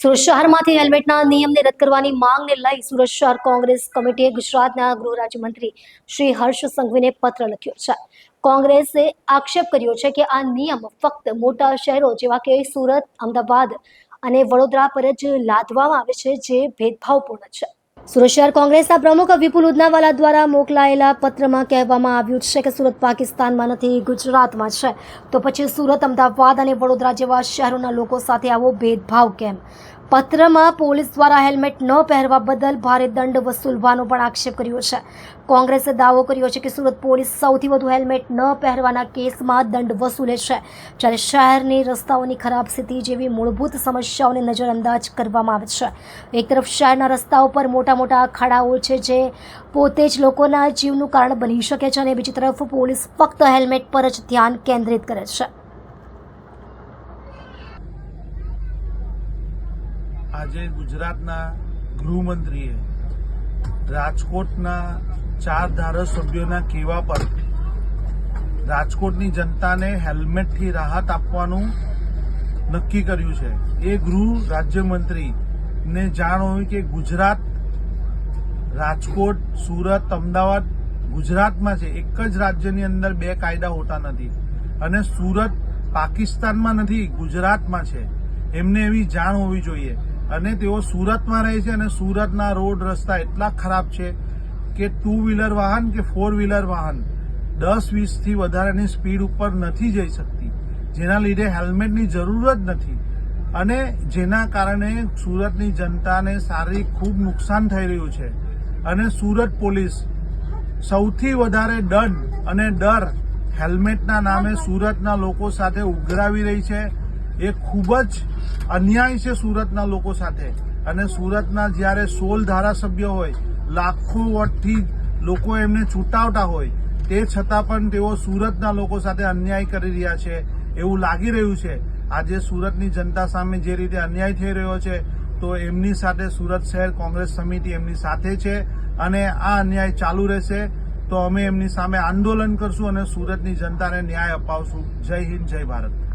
સુરત શહેરમાંથી હેલ્મેટના નિયમને રદ કરવાની માંગને લઈ સુરત શહેર કોંગ્રેસ કમિટીએ ગુજરાતના ગૃહ રાજ્યમંત્રી શ્રી હર્ષ સંઘવીને પત્ર લખ્યો છે. કોંગ્રેસે આક્ષેપ કર્યો છે કે આ નિયમ ફક્ત મોટા શહેરો જેવા કે સુરત, અમદાવાદ અને વડોદરા પર જ લાદવામાં આવે છે, જે ભેદભાવપૂર્ણ છે. સુરત શહેર કોંગ્રેસના પ્રમુખ વિપુલ ઉદનાવાલા દ્વારા મોકલાયેલા પત્રમાં કહેવામાં આવ્યું છે કે સુરત પાકિસ્તાનમાં નથી, ગુજરાતમાં છે. તો પછી સુરત, અમદાવાદ અને વડોદરા જેવા શહેરોના લોકો સાથે આવો ભેદભાવ કેમ? પત્રમાં પોલીસ દ્વારા હેલ્મેટ ન પહેરવા બદલ ભારે દંડ વસૂલવાનો પણ આક્ષેપ કર્યો છે. કોંગ્રેસે દાવો કર્યો છે કે સુરત પોલીસ સૌથી વધુ હેલ્મેટ ન પહેરવાના કેસમાં દંડ વસૂલે છે. જ્યારે શહેરની રસ્તાઓની ખરાબ સ્થિતિ જેવી મૂળભૂત સમસ્યાઓને નજરઅંદાજ કરવામાં આવે છે. એક તરફ શહેરના રસ્તાઓ પર મોટા મોટા ખાડાઓ છે જે પોતે જ લોકોના જીવનું કારણ બની શકે છે અને બીજી તરફ પોલીસ ફક્ત હેલ્મેટ પર જ ધ્યાન કેન્દ્રિત કરે છે. આજે ગુજરાતના ગૃહમંત્રીએ રાજકોટના ચાર ધારાસભ્યોના કહેવા પર રાજકોટની જનતાને હેલ્મેટથી રાહત આપવાનું નક્કી કર્યું છે. એ ગૃહ રાજ્યમંત્રીને જાણ હોય કે ગુજરાત, રાજકોટ, સુરત, અમદાવાદ ગુજરાતમાં છે. એક જ રાજ્યની અંદર બે કાયદા હોતા નથી અને સુરત પાકિસ્તાનમાં નથી, ગુજરાતમાં છે. એમને એવી જાણ હોવી જોઈએ. અને તેઓ સુરતમાં રહે છે અને સુરતના રોડ રસ્તા એટલા ખરાબ છે કે ટુ વ્હીલર વાહન કે ફોર વ્હીલર વાહન દસ વીસથી વધારાની સ્પીડ ઉપર નથી જઈ શકતી. જેના લીધે હેલ્મેટની જરૂર જ નથી. અને જેના કારણે સુરતની જનતાને શારીરિક ખૂબ નુકસાન થઈ રહ્યું છે. અને સુરત પોલીસ સૌથી વધારે દંડ અને ડર હેલ્મેટના નામે સુરતના લોકો સાથે ઉઘરાવી રહી છે. એ ખૂબ જ અન્યાય છે સુરતના લોકો સાથે. અને સુરતના જ્યારે સોળ ધારાસભ્ય હોય, લાખો વોટથી લોકો એમને છૂટાવતા હોય, તે છતાં પણ તેઓ સુરતના લોકો સાથે અન્યાય કરી રહ્યા છે એવું લાગી રહ્યું છે. આજે સુરતની જનતા સામે જે રીતે અન્યાય થઈ રહ્યો છે, તો એમની સાથે સુરત શહેર કોંગ્રેસ સમિતિ એમની સાથે છે અને આ અન્યાય ચાલુ રહેશે. તો અમે એમની સામે આંદોલન કરશું અને સુરતની જનતાને ન્યાય અપાવશું. જય હિન્દ, જય ભારત.